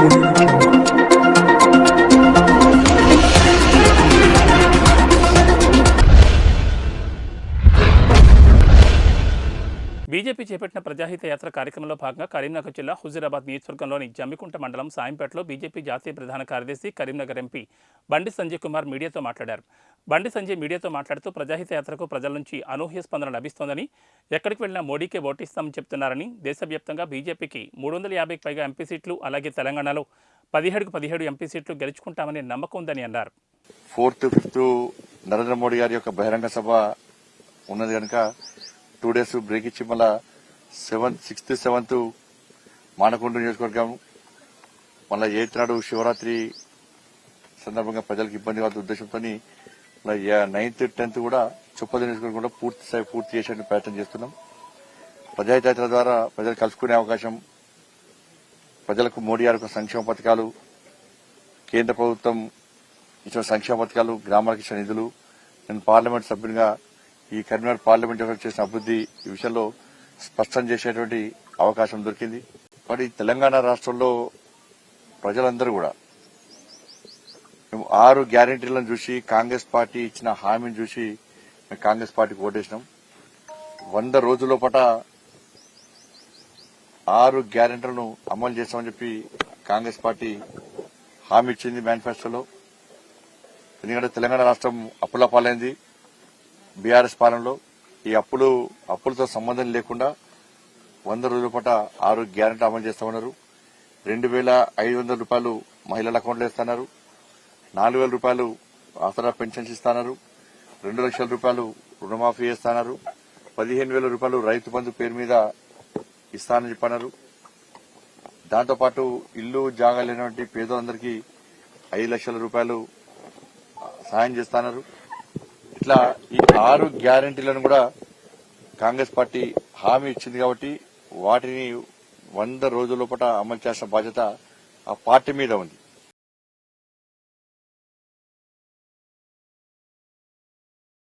Thank you. BJP చేపట్టిన ప్రజాహిత యాత్ర కార్యక్రమంలో భాగంగా కరీంనగర్ జిల్లా హుజీరాబాద్ నియోజకవర్గంలోని జమ్మికుంట మండలం సాయంపేటలో బీజేపీ జాతీయ ప్రధాన కార్యదర్శి కరీంనగర్ ఎంపీ బండి సంజయ్ కుమార్ మీడియాతో మాట్లాడారు. బండి సంజయ్ మీడియాతో మాట్లాడుతూ ప్రజాహిత యాత్రకు ప్రజల నుంచి అనూహ్య స్పందన లభిస్తోందని ఎక్కడికి వెళ్ళినా మోడీకే ఓటిస్తామని చెప్తున్నారని దేశవ్యాప్తంగా బీజేపీకి మూడు వందల యాభైకి పైగా ఎంపీ సీట్లు అలాగే తెలంగాణలో పదిహేడుకు పదిహేడు ఎంపీ సీట్లు గెలుచుకుంటామనే నమ్మకం ఉందని అన్నారు. ఫోర్త్ ఫిఫ్త్ నరేంద్ర మోడీ గారి యొక్క బహిరంగ సభ ఉన్నది కనుక టూ డేస్ బ్రేక్ ఇచ్చి మళ్ళా సెవెంత్ సిక్స్త్ సెవెంత్ మానకొండ నియోజకవర్గం మళ్ళా ఎయిత్ నాడు శివరాత్రి సందర్భంగా ప్రజలకు ఇబ్బంది కాదు ఉద్దేశంతో నైన్త్ టెన్త్ కూడా చొప్పది నియోజకవర్గం కూడా పూర్తి స్థాయి పూర్తి చేసే ప్రయత్నం చేస్తున్నాం. ప్రజాహితయాత్ర ద్వారా ప్రజలు కలుసుకునే అవకాశం ప్రజలకు మోడీ గారి సంక్షేమ పథకాలు కేంద్ర ప్రభుత్వం ఇచ్చిన సంక్షేమ పథకాలు గ్రామాలకు ఇచ్చిన నిధులు నేను పార్లమెంట్ సభ్యునిగా ఈ కరీంనగర్ పార్లమెంట్ చేసిన అభివృద్ది ఈ విషయంలో స్పష్టం చేసేటువంటి అవకాశం దొరికింది. మరి తెలంగాణ రాష్ట్రంలో ప్రజలందరూ కూడా మేము ఆరు గ్యారంటీలను చూసి కాంగ్రెస్ పార్టీ ఇచ్చిన హామీని చూసి మేము కాంగ్రెస్ పార్టీకి ఓటేసినాం. వంద రోజుల పట ఆరు గ్యారెంటీలను అమలు చేస్తామని చెప్పి కాంగ్రెస్ పార్టీ హామీ ఇచ్చింది మేనిఫెస్టోలో. ఎందుకంటే తెలంగాణ రాష్ట్రం అప్పుల పాలైంది. బీఆర్ఎస్ పాలనలో ఈ అప్పులు అప్పులతో సంబంధం లేకుండా వంద రోజుల పాట ఆరు గ్యారెంటీ అమలు చేస్తామన్నారు రెండు వేల ఐదు వందల రూపాయలు మహిళల అకౌంట్లో ఇస్తున్నారు నాలుగు వేల రూపాయలు ఆసరా పెన్షన్స్ ఇస్తున్నారు. రెండు లక్షల రూపాయలు రుణమాఫీ చేస్తున్నారు. పదిహేను వేల రూపాయలు రైతు బంధు పేరు మీద ఇస్తానని చెప్పన్నారు. దాంతోపాటు ఇల్లు జాగా లేనటువంటి పేదలందరికీ ఐదు లక్షల రూపాయలు సాయం చేస్తున్నారు. ఇట్లా ఈ ఆరు గ్యారంటీలను కూడా కాంగ్రెస్ పార్టీ హామీ ఇచ్చింది కాబట్టి వాటిని వంద రోజుల లోపల అమలు చేసిన బాధ్యత ఆ పార్టీ మీద ఉంది.